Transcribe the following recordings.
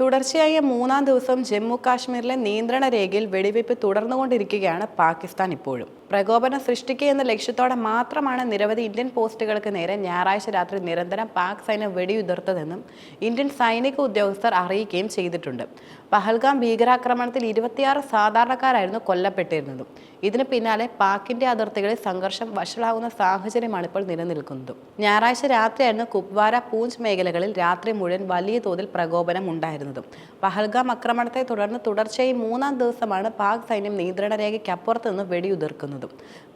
തുടർച്ചയായ മൂന്നാം ദിവസം ജമ്മു കാശ്മീരിലെ നിയന്ത്രണ രേഖയിൽ വെടിവയ്പ് തുടർന്നുകൊണ്ടിരിക്കുകയാണ് പാകിസ്ഥാൻ ഇപ്പോഴും. പ്രകോപനം സൃഷ്ടിക്കുക എന്ന ലക്ഷ്യത്തോടെ മാത്രമാണ് നിരവധി ഇന്ത്യൻ പോസ്റ്റുകൾക്ക് നേരെ ഞായറാഴ്ച രാത്രി നിരന്തരം പാക് സൈന്യം വെടിയുതിർത്തതെന്നും ഇന്ത്യൻ സൈനിക ഉദ്യോഗസ്ഥർ അറിയിക്കുകയും ചെയ്തിട്ടുണ്ട്. പഹൽഗാം ഭീകരാക്രമണത്തിൽ ഇരുപത്തിയാറ് സാധാരണക്കാരായിരുന്നു കൊല്ലപ്പെട്ടിരുന്നതും. ഇതിന് പിന്നാലെ പാക്കിന്റെ അതിർത്തികളിൽ സംഘർഷം വഷളാകുന്ന സാഹചര്യമാണ് ഇപ്പോൾ നിലനിൽക്കുന്നത്. ഞായറാഴ്ച രാത്രിയായിരുന്നു കുപ്വാര പൂഞ്ച് മേഖലകളിൽ രാത്രി മുഴുവൻ വലിയ തോതിൽ പ്രകോപനം ഉണ്ടായിരുന്നതും. പഹൽഗാം ആക്രമണത്തെ തുടർന്ന് തുടർച്ചയായി മൂന്നാം ദിവസമാണ് പാക് സൈന്യം നിയന്ത്രണ രേഖയ്ക്കപ്പുറത്ത് നിന്ന് വെടിയുതിർക്കുന്നതും.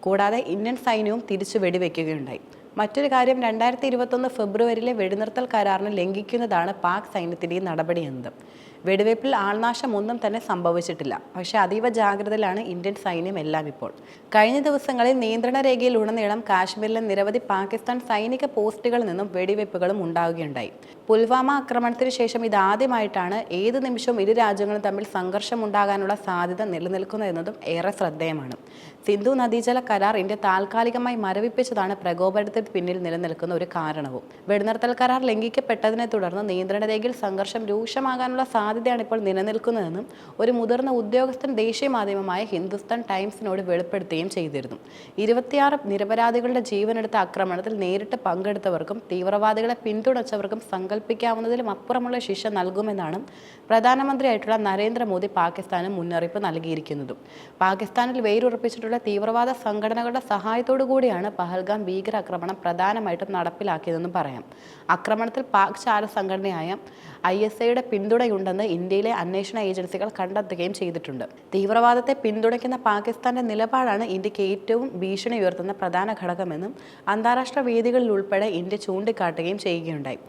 കൂടാതെ ഇന്ത്യൻ സൈന്യവും തിരിച്ചു വെടിവെക്കുകയുണ്ടായി. മറ്റൊരു കാര്യം രണ്ടായിരത്തി ഇരുപത്തൊന്ന് ഫെബ്രുവരിയിലെ വെടിനിർത്തൽ കരാറിന് ലംഘിക്കുന്നതാണ് പാക് സൈന്യത്തിന്റെ ഈ നടപടി എന്നത് വെടിവയ്പിൽ ആൾനാശം ഒന്നും തന്നെ സംഭവിച്ചിട്ടില്ല. പക്ഷേ അതീവ ജാഗ്രതയിലാണ് ഇന്ത്യൻ സൈന്യം എല്ലാം ഇപ്പോൾ. കഴിഞ്ഞ ദിവസങ്ങളിൽ നിയന്ത്രണ രേഖയിൽ ഉടനീളം കാശ്മീരിലെ നിരവധി പാകിസ്ഥാൻ സൈനിക പോസ്റ്റുകളിൽ നിന്നും വെടിവയ്പ്പുകളും ഉണ്ടാവുകയുണ്ടായി. പുൽവാമ ആക്രമണത്തിന് ശേഷം ഇതാദ്യമായിട്ടാണ് ഏത് നിമിഷവും ഇരു രാജ്യങ്ങളും തമ്മിൽ സംഘർഷം ഉണ്ടാകാനുള്ള സാധ്യത നിലനിൽക്കുന്നതെന്നതും ഏറെ ശ്രദ്ധേയമാണ്. സിന്ധു നദീജല കരാർ ഇന്ത്യ താൽക്കാലികമായി മരവിപ്പിച്ചതാണ് പ്രകോപനത്തിന് പിന്നിൽ നിലനിൽക്കുന്ന ഒരു കാരണവും. വെടിനിർത്തൽ കരാർ ലംഘിക്കപ്പെട്ടതിനെ തുടർന്ന് നിയന്ത്രണ രേഖയിൽ സംഘർഷം രൂക്ഷമാകാനുള്ള സാധ്യതയാണ് ഇപ്പോൾ നിലനിൽക്കുന്നതെന്നും ഒരു മുതിർന്ന ഉദ്യോഗസ്ഥൻ ദേശീയ മാധ്യമമായ ഹിന്ദുസ്ഥാൻ ടൈംസിനോട് വെളിപ്പെടുത്തുകയും ചെയ്തിരുന്നു. ഇരുപത്തിയാറ് നിരപരാധികളുടെ ജീവനെടുത്ത ആക്രമണത്തിൽ നേരിട്ട് പങ്കെടുത്തവർക്കും തീവ്രവാദികളെ പിന്തുണച്ചവർക്കും സങ്കല്പിക്കാവുന്നതിലും അപ്പുറമുള്ള ശിക്ഷ നൽകുമെന്നാണ് പ്രധാനമന്ത്രിയായിട്ടുള്ള നരേന്ദ്രമോദി പാകിസ്ഥാന് മുന്നറിയിപ്പ് നൽകിയിരിക്കുന്നതും. പാകിസ്ഥാനിൽ വേരുറപ്പിച്ചിട്ടുള്ള തീവ്രവാദ സംഘടനകളുടെ സഹായത്തോടു കൂടിയാണ് പഹൽഗാം ഭീകരാക്രമണം പ്രധാനമായിട്ടും നടപ്പിലാക്കിയതെന്നും പറയാം. ആക്രമണത്തിൽ പാക് ചാര സംഘടനയായ ഐ എസ് ഐയുടെ പിന്തുണയുണ്ടെന്ന് ഇന്ത്യയിലെ അന്വേഷണ ഏജൻസികൾ കണ്ടെത്തുകയും ചെയ്തിട്ടുണ്ട്. തീവ്രവാദത്തെ പിന്തുണയ്ക്കുന്ന പാകിസ്ഥാന്റെ നിലപാടാണ് ഇന്ത്യയ്ക്ക് ഏറ്റവും ഭീഷണി ഉയർത്തുന്ന പ്രധാന ഘടകമെന്നും അന്താരാഷ്ട്ര വേദികളിൽ ഉൾപ്പെടെ ഇന്ത്യ ചൂണ്ടിക്കാട്ടുകയും ചെയ്യുകയുണ്ടായി.